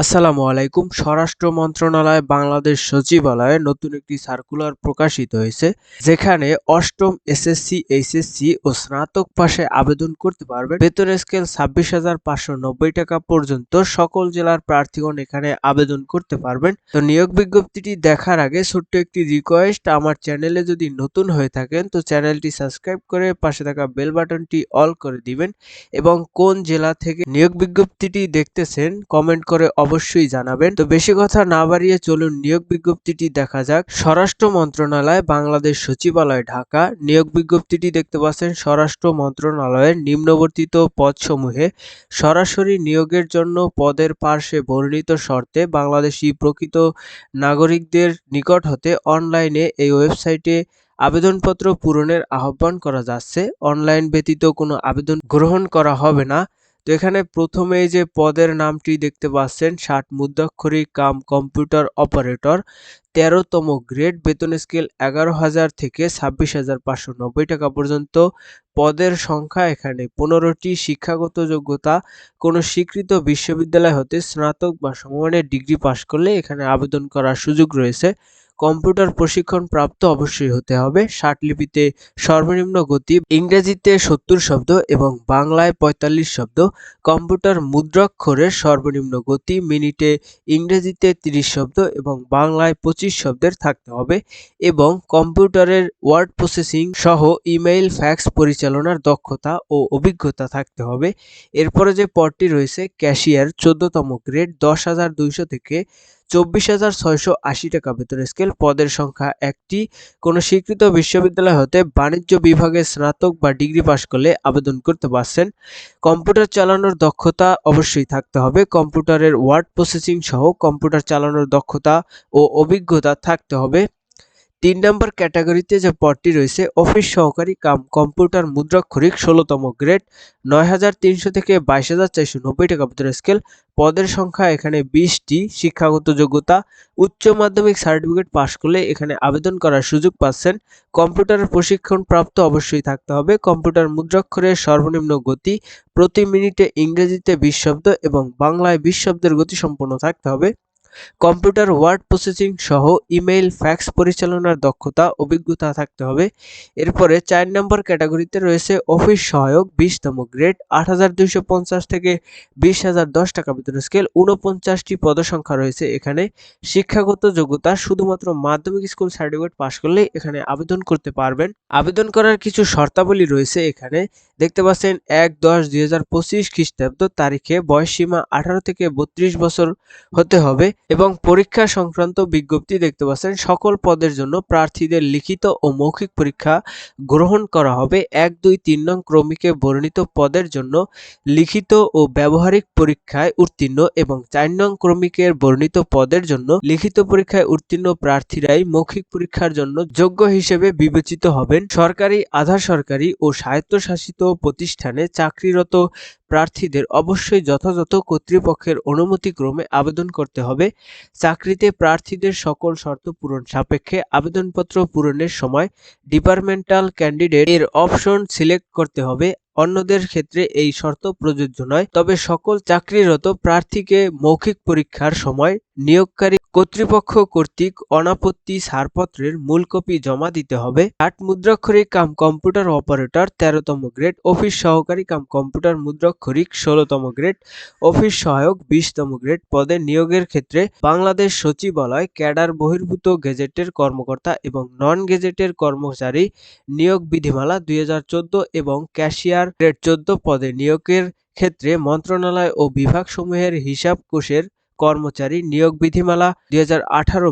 আসসালামু আলাইকুম। স্বরাষ্ট্র মন্ত্রণালয় বাংলাদেশ সচিবালয়ে নতুন একটি সার্কুলার প্রকাশিত হয়েছে, যেখানে অষ্টম এসএসসি, এইচএসসি ও স্নাতক পাশে আবেদন করতে পারবেন। বেতন স্কেল ছাব্বিশ হাজার পাঁচশো নব্বই টাকা পর্যন্ত সকল জেলার প্রার্থীগণ এখানে আবেদন করতে পারবেন। তো নিয়োগ বিজ্ঞপ্তিটি দেখার আগে ছোট্ট একটি রিকোয়েস্ট, আমার চ্যানেলে যদি নতুন হয়ে থাকেন, তো চ্যানেলটি সাবস্ক্রাইব করে পাশে থাকা বেল বাটনটি অল করে দিবেন এবং কোন জেলা থেকে নিয়োগ বিজ্ঞপ্তিটি দেখতেছেন, কমেন্ট করে অবশ্যই জানাবেন। তো বেশি কথা না বাড়িয়ে চলুন নিয়োগ বিজ্ঞপ্তিটি দেখা যাক। স্বরাষ্ট্র মন্ত্রণালয়, বাংলাদেশ সচিবালয়, ঢাকা। নিয়োগ বিজ্ঞপ্তিটি দেখতে পাচ্ছেন স্বরাষ্ট্র মন্ত্রণালয়ের নিম্নবর্তিত পদসমূহে। সরাসরি নিয়োগের জন্য পদের পার্শ্বে বর্ণিত শর্তে বাংলাদেশি প্রকৃত নাগরিকদের নিকট হতে অনলাইনে এই ওয়েবসাইটে আবেদনপত্র পূরণের আহ্বান করা যাচ্ছে। অনলাইন ব্যতীত কোনো আবেদন গ্রহণ করা হবে না। তো এখানে প্রথমে যে পদের নামটি দেখতে পাচ্ছেন, ষাট মুদ্রাক্ষরী কাম কম্পিউটার অপারেটর, তেরোতম গ্রেড, বেতন স্কেল এগারো হাজার থেকে ছাব্বিশ হাজার পাঁচশো নব্বই টাকা পর্যন্ত। পদের সংখ্যা এখানে পনেরোটি, শিক্ষাগত যোগ্যতা, কোনো স্বীকৃত বিশ্ববিদ্যালয় হতে স্নাতক বা সমমানের ডিগ্রি পাশ করলে এখানে আবেদন করার সুযোগ রয়েছে। কম্পিউটার প্রশিক্ষণ প্রাপ্ত অবশ্যই হতে হবে। লিপিতে সর্বনিম্ন গতি, ইংরেজিতে সত্তর শব্দ এবং বাংলায় পঁয়তাল্লিশ শব্দ। কম্পিউটার মুদ্রাক্ষরের সর্বনিম্ন গতি, মিনিটে ইংরেজিতে তিরিশ শব্দ এবং বাংলায় পঁচিশ শব্দের থাকতে হবে এবং কম্পিউটারের ওয়ার্ড প্রসেসিং সহ ইমেইল, ফ্যাক্স পরিচালনার দক্ষতা ও অভিজ্ঞতা থাকতে হবে। এরপরে যে পদটি রয়েছে, ক্যাশিয়ার চোদ্দতম গ্রেড, দশ হাজার দুইশো থেকে চব্বিশ হাজার ছয়শো আশি টাকা। বেতন স্কেল পদের সংখ্যা একটি। কোনো স্বীকৃত বিশ্ববিদ্যালয় হতে বাণিজ্য বিভাগে স্নাতক বা ডিগ্রি পাশ করলে আবেদন করতে পারছেন। কম্পিউটার চালানোর দক্ষতা অবশ্যই থাকতে হবে। কম্পিউটারের ওয়ার্ড প্রসেসিং সহ কম্পিউটার চালানোর দক্ষতা ও অভিজ্ঞতা থাকতে হবে। তিন নম্বর ক্যাটাগরিতে যে পদটি রয়েছে, অফিস সহকারী কাম, কম্পিউটার মুদ্রাক্ষরিক ষোলোতম গ্রেড, নয় হাজার তিনশো থেকে বাইশ হাজার চারশো নব্বই টাকা বেতন স্কেল পদের সংখ্যা এখানে বিশটি, শিক্ষাগত যোগ্যতা, উচ্চ মাধ্যমিক সার্টিফিকেট পাশ করলে এখানে আবেদন করার সুযোগ পাচ্ছেন। কম্পিউটারের প্রশিক্ষণ প্রাপ্ত অবশ্যই থাকতে হবে। কম্পিউটার মুদ্রাক্ষরের সর্বনিম্ন গতি, প্রতি মিনিটে ইংরেজিতে বিশ শব্দ এবং বাংলায় বিশ শব্দের গতি সম্পন্ন থাকতে হবে। কম্পিউটার, ওয়ার্ড প্রসেসিং সহ ইমেইল, ফ্যাক্স পরিচালনার দক্ষতা, অভিজ্ঞতা থাকতে হবে। এরপরে চার নম্বর ক্যাটাগরিতে রয়েছে অফিস সহায়ক, বিশতম গ্রেড, আট হাজার দুইশো পঞ্চাশ থেকে বিশ হাজার দশ টাকা বেতন স্কেল উনপঞ্চাশটি পদসংখ্যা রয়েছে এখানে। শিক্ষাগত যোগ্যতা, শুধুমাত্র মাধ্যমিক স্কুল সার্টিফিকেট পাশ করলে এখানে আবেদন করতে পারবেন। আবেদন করার কিছু শর্তাবলী রয়েছে এখানে। দেখতে পাচ্ছেন, এক দশ দুই হাজার পঁচিশ খ্রিস্টাব্দ তারিখে বয়সসীমা আঠারো থেকে বত্রিশ বছর হতে হবে। এবং পরীক্ষা সংক্রান্ত বিজ্ঞপ্তি দেখতে পাচ্ছেন, সকল পদের জন্য প্রার্থীদের লিখিত ও মৌখিক পরীক্ষা গ্রহণ করা হবে। এক, দুই, তিন নং ক্রমিকে বর্ণিত পদের জন্য লিখিত ও ব্যবহারিক পরীক্ষায় উত্তীর্ণ এবং চার নং ক্রমিকের বর্ণিত পদের জন্য লিখিত পরীক্ষায় উত্তীর্ণ প্রার্থীরাই মৌখিক পরীক্ষার জন্য যোগ্য হিসেবে বিবেচিত হবেন। সরকারি, আধা সরকারি ও স্বায়ত্তশাসিত প্রতিষ্ঠানে চাকরিরত প্রার্থীদের অবশ্যই যথাযথ কর্তৃপক্ষের অনুমতিক্রমে আবেদন করতে হবে। চাকরিতে প্রার্থীদের সকল শর্ত পূরণ। সাপেক্ষে আবেদনপত্র পূরণের সময় ডিপার্টমেন্টাল ক্যান্ডিডেট এর অপশন সিলেক্ট করতে হবে। অন্যদের ক্ষেত্রে এই শর্ত প্রযোজ্য নয়। তবে সকল চাকরিরত প্রার্থীকে মৌখিক পরীক্ষার সময় নিয়োগকারী কর্তৃপক্ষ কর্তৃক অনাপত্তি ছাড়পত্রের মূল কপি জমা দিতে হবে। আট মুদ্রাক্ষরিক কাম কম্পিউটার অপারেটর তেরোতম গ্রেড, অফিস সহকারী কাম কম্পিউটার মুদ্রাক্ষরিক ষোলোতম গ্রেড, অফিস সহায়ক বিশতম গ্রেড পদে নিয়োগের ক্ষেত্রে বাংলাদেশ সচিবালয় ক্যাডার বহির্ভূত গেজেটের কর্মকর্তা এবং নন গেজেটের কর্মচারী নিয়োগ বিধিমালা দুই হাজার চোদ্দ এবং ক্যাশিয়ার গ্রেড চোদ্দ পদে নিয়োগের ক্ষেত্রে মন্ত্রণালয় ও বিভাগসমূহের হিসাব কোষের কর্মচারী নিয়োগ বিধিমালা দুই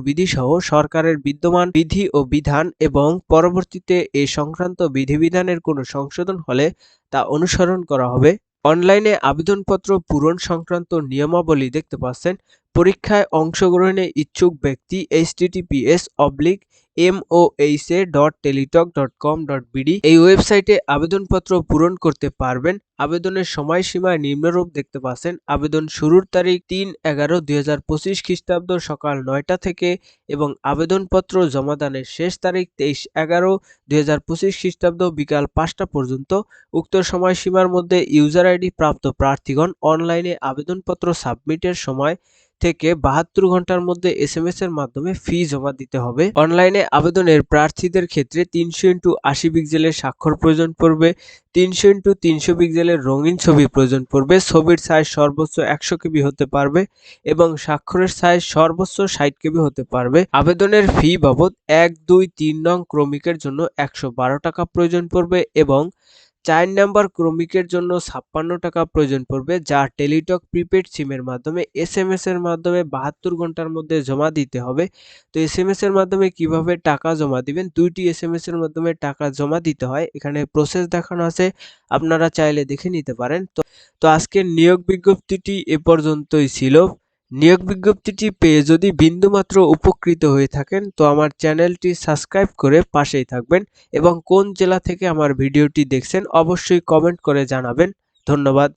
বিধিসহ সরকারের বিদ্যমান বিধি ও বিধান এবং পরবর্তীতে এ সংক্রান্ত বিধিবিধানের কোনো সংশোধন হলে তা অনুসরণ করা হবে। অনলাইনে আবেদনপত্র পূরণ সংক্রান্ত নিয়মাবলী দেখতে পাচ্ছেন। পরীক্ষায় অংশগ্রহণে ইচ্ছুক ব্যক্তি HTTPS oblique MOHA dot Teletalk dot com dot BD এই ওয়েবসাইটে আবেদনপত্র পূরণ করতে পারবেন। আবেদনের সময়সীমা নিম্নরূপ দেখতে পাচ্ছেন। আবেদন শুরুর তারিখ তিন এগারো দুই হাজার পঁচিশ খ্রিস্টাব্দ সকাল নয়টা থেকে এবং আবেদনপত্র জমাদানের শেষ তারিখ তেইশ এগারো দুই হাজার পঁচিশ খ্রিস্টাব্দ বিকাল পাঁচটা পর্যন্ত। উক্ত সময়সীমার মধ্যে ইউজার আইডি প্রাপ্ত প্রার্থীগণ অনলাইনে আবেদনপত্র সাবমিটের সময় থেকে বাহাত্তর ঘণ্টার মধ্যে এসএমএস এর মাধ্যমে ফি জমা দিতে হবে। অনলাইনে আবেদনের প্রার্থীদের ক্ষেত্রে তিনশো ইন্টু আশি পিক্সেলের স্বাক্ষর প্রয়োজন পড়বে, তিনশো ইন্টু তিনশো পিক্সেলের রঙিন ছবি প্রয়োজন পড়বে, ছবির সাইজ সর্বোচ্চ একশো কেবি হতে পারবে এবং স্বাক্ষরের সাইজ সর্বোচ্চ ষাট কেবি হতে পারবে। আবেদনের ফি বাবদ এক, দুই, তিন নং ক্রমিকের জন্য একশো বারো টাকা প্রয়োজন পড়বে এবং চার নাম্বার ক্রমিকের জন্য ছাপ্পান্ন টাকা প্রয়োজন পড়বে, যা টেলিটক প্রিপেড সিমের মাধ্যমে এস এম এস এর মাধ্যমে বাহাত্তর ঘণ্টার মধ্যে জমা দিতে হবে। তো এস এম এস এর মাধ্যমে কীভাবে টাকা জমা দিবেন? দুইটি এস এম এস এর মাধ্যমে টাকা জমা দিতে হয়। এখানে প্রসেস দেখানো আছে, আপনারা চাইলে দেখে নিতে পারেন। তো তো আজকের নিয়োগ বিজ্ঞপ্তিটি এ পর্যন্তই ছিল। নিয়োগ বিজ্ঞপ্তিটি পেয়ে যদি বিন্দুমাত্র উপকৃত হয়ে থাকেন, তো আমার চ্যানেলটি সাবস্ক্রাইব করে পাশেই থাকবেন এবং কোন জেলা থেকে আমার ভিডিওটি দেখছেন অবশ্যই কমেন্ট করে জানাবেন। ধন্যবাদ।